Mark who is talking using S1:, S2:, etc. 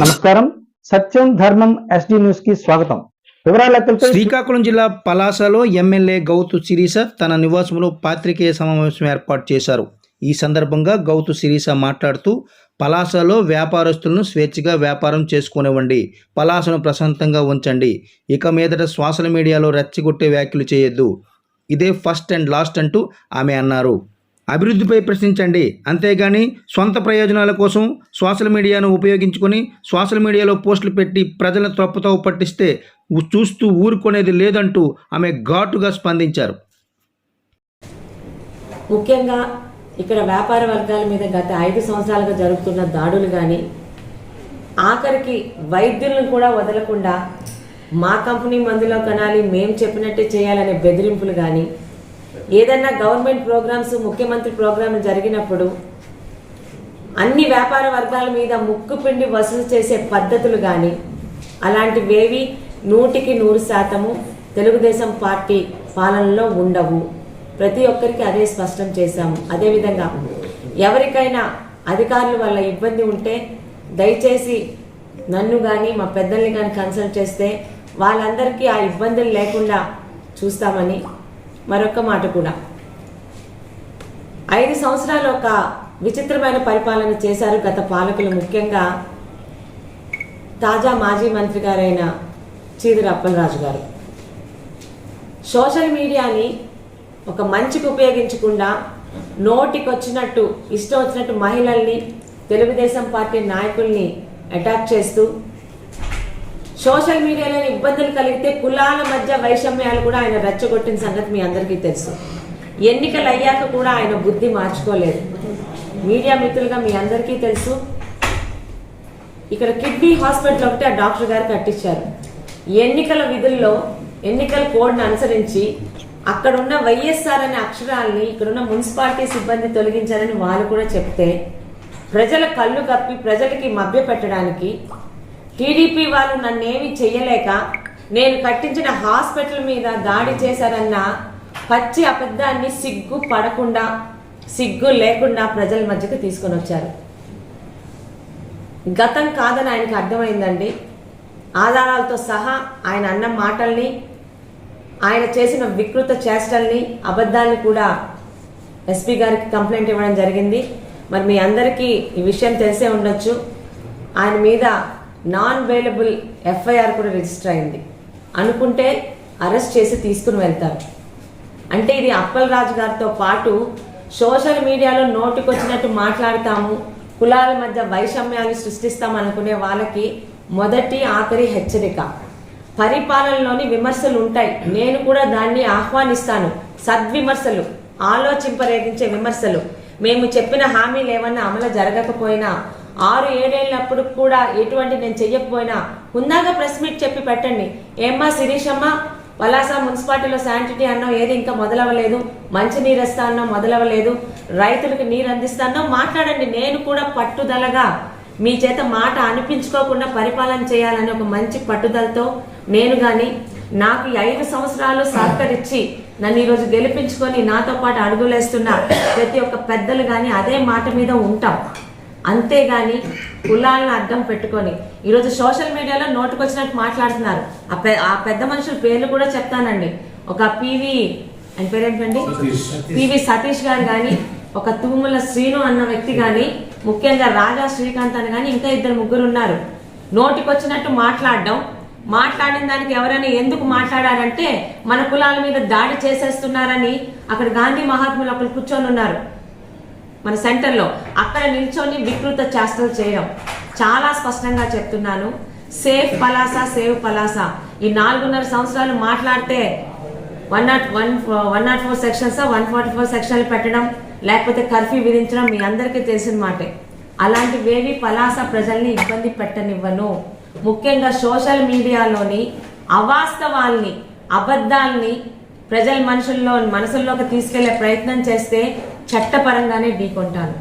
S1: నమస్కారం. సత్యం ధర్మం ఎస్డి న్యూస్కి స్వాగతం. వివరాలకు
S2: శ్రీకాకుళం జిల్లా పలాసలో ఎమ్మెల్యే గౌతు సిరీస తన నివాసంలో పాత్రికేయ సమావేశం ఏర్పాటు చేశారు. ఈ సందర్భంగా గౌతు సిరీస మాట్లాడుతూ పలాసలో వ్యాపారస్తులను స్వేచ్ఛగా వ్యాపారం చేసుకునివ్వండి. పలాసను ప్రశాంతంగా ఉంచండి. ఇక మీదట సోషల్ మీడియాలో రెచ్చగొట్టే వ్యాఖ్యలు చేయొద్దు. ఇదే ఫస్ట్ అండ్ లాస్ట్ అంటూ ఆమె అన్నారు. అభివృద్ధిపై ప్రశ్నించండి. అంతేగాని సొంత ప్రయోజనాల కోసం సోషల్ మీడియాను ఉపయోగించుకొని సోషల్ మీడియాలో పోస్టులు పెట్టి ప్రజలను తప్పుతో పట్టిస్తే చూస్తూ ఊరుకునేది లేదంటూ ఆమె ఘాటుగా స్పందించారు.
S3: ముఖ్యంగా ఇక్కడ వ్యాపార వర్గాల మీద గత ఐదు సంవత్సరాలుగా జరుగుతున్న దాడులు కానీ ఆఖరికి వైద్యులను కూడా వదలకుండా మా కంపెనీ మందులో కనాలి మేము చెప్పినట్టే చేయాలనే బెదిరింపులు కానీ ఏదన్నా గవర్నమెంట్ ప్రోగ్రామ్స్ ముఖ్యమంత్రి ప్రోగ్రాం జరిగినప్పుడు అన్ని వ్యాపార వర్గాల మీద ముక్కు పిండి వసూలు చేసే పద్ధతులు కానీ అలాంటివేవి నూటికి నూరు శాతము తెలుగుదేశం పార్టీ పాలనలో ఉండవు. ప్రతి ఒక్కరికి అదే స్పష్టం చేశాము. అదేవిధంగా ఎవరికైనా అధికారుల వల్ల ఇబ్బంది ఉంటే దయచేసి నన్ను కానీ మా పెద్దల్ని కానీ కన్సల్ట్ చేస్తే వాళ్ళందరికీ ఆ ఇబ్బందులు లేకుండా చూస్తామని మరొక మాట కూడా. ఐదు సంవత్సరాలు ఒక విచిత్రమైన పరిపాలన చేశారు గత పాలకులు. ముఖ్యంగా తాజా మాజీ మంత్రి గారైన చీదిర అప్పలరాజు గారు. సోషల్ మీడియాని ఒక మంచికి ఉపయోగించకుండా నోటికి వచ్చినట్టు ఇష్టం వచ్చినట్టు మహిళల్ని తెలుగుదేశం పార్టీ నాయకుల్ని అటాక్ చేస్తూ సోషల్ మీడియాలో ఇబ్బందులు కలిగితే కులాల మధ్య వైషమ్యాలు కూడా ఆయన రెచ్చగొట్టిన సంగతి మీ అందరికీ తెలుసు. ఎన్నికలు అయ్యాక కూడా ఆయన బుద్ధి మార్చుకోలేదు. మీడియా మిత్రులుగా మీ అందరికీ తెలుసు. ఇక్కడ కిడ్నీ హాస్పిటల్ ఒకటి ఆ డాక్టర్ గారు కట్టించారు. ఎన్నికల విధుల్లో ఎన్నికల కోడ్ని అనుసరించి అక్కడున్న వైఎస్ఆర్ అనే అక్షరాల్ని ఇక్కడున్న మున్సిపాలిటీ సిబ్బంది తొలగించారని వాళ్ళు కూడా చెప్తే ప్రజల కళ్ళు కప్పి ప్రజలకి మభ్య పెట్టడానికి టీడీపీ వాళ్ళు నన్నేమి చెయ్యలేక నేను కట్టించిన హాస్పిటల్ మీద దాడి చేశారన్న పచ్చి అబద్ధాన్ని సిగ్గు పడకుండా సిగ్గు లేకుండా ప్రజల మధ్యకు తీసుకొని వచ్చారు. గతం కాదని ఆయనకు అర్థమైందండి. ఆధారాలతో సహా ఆయన అన్న మాటల్ని ఆయన చేసిన వికృత చేష్టల్ని అబద్ధాల్ని కూడా ఎస్పీ గారికి కంప్లైంట్ ఇవ్వడం జరిగింది. మరి మీ అందరికీ ఈ విషయం తెలిసే ఉండొచ్చు. ఆయన మీద నాన్ వేలబుల్ ఎఫ్ఐఆర్ కూడా రిజిస్టర్ అయింది. అనుకుంటే అరెస్ట్ చేసి తీసుకుని వెళ్తారు. అంటే ఇది అప్పల్ రాజు గారితో పాటు సోషల్ మీడియాలో నోటికొచ్చినట్టు మాట్లాడతాము కులాల మధ్య వైషమ్యాలు సృష్టిస్తాం అనుకునే వాళ్ళకి మొదటి ఆఖరి హెచ్చరిక. పరిపాలనలోని విమర్శలు ఉంటాయి. నేను కూడా దాన్ని ఆహ్వానిస్తాను. సద్విమర్శలు ఆలోచింపరేగించే విమర్శలు. మేము చెప్పిన హామీలు ఏమన్నా అమలు జరగకపోయినా ఆరు ఏడేళ్ళప్పుడు కూడా ఎటువంటి నేను చెయ్యకపోయినా ఉందాక ప్రెస్ మీట్ చెప్పి పెట్టండి. ఏమ్మా శిరీషమ్మ? పలాస మున్సిపాలిటీలో శానిటరీ అన్నో ఏది ఇంకా మొదలవ్వలేదు. మంచి నీరు ఇస్తా అన్నం మొదలవ్వలేదు. రైతులకు నీరు అందిస్తానో మాట్లాడండి. నేను కూడా పట్టుదలగా మీ చేత మాట అనిపించుకోకుండా పరిపాలన చేయాలని ఒక మంచి పట్టుదలతో నేను కానీ నాకు ఐదు సంవత్సరాలు సహకరించి నన్ను ఈరోజు గెలిపించుకొని నాతో పాటు అడుగులేస్తున్న ప్రతి ఒక్క పెద్దలు కానీ అదే మాట మీద ఉంటాం. అంతేగాని కులాలను అడ్డం పెట్టుకొని. ఈరోజు సోషల్ మీడియాలో నోటుకొచ్చినట్టు మాట్లాడుతున్నారు. ఆ పె ఆ పెద్ద మనుషుల పేర్లు కూడా చెప్తానండి. ఒక పివి ఆయన పేరేంటండి? పివి సతీష్ గారు కానీ ఒక తూముల శ్రీను అన్న వ్యక్తి కానీ ముఖ్యంగా రాజా శ్రీకాంత్ అని కానీ ఇంకా ఇద్దరు ముగ్గురు ఉన్నారు నోటికొచ్చినట్టు మాట్లాడడం. మాట్లాడిన దానికి ఎవరైనా ఎందుకు మాట్లాడారంటే మన కులాల మీద దాడి చేసేస్తున్నారని అక్కడ గాంధీ మహాత్ములు ఒకరు కూర్చొని ఉన్నారు మన సెంటర్లో అక్కడ నిల్చొని వికృత చేష్టలు చేయడం. చాలా స్పష్టంగా చెప్తున్నాను. Safe Palasa save Palasa. ఈ నాలుగున్నర సంవత్సరాలు మాట్లాడితే one nought one one nought four sections one forty four సెక్షన్లు పెట్టడం లేకపోతే కర్ఫ్యూ విధించడం మీ అందరికీ తెలిసిన మాటే. అలాంటివేవి పలాస ప్రజల్ని ఇబ్బంది పెట్టనివ్వను. ముఖ్యంగా సోషల్ మీడియాలోని అవాస్తవాల్ని అబద్ధాల్ని ప్రజల మనుషుల్లో మనసుల్లోకి తీసుకెళ్ళే ప్రయత్నం చేస్తే చట్టపరంగానే ఢీకొంటాను.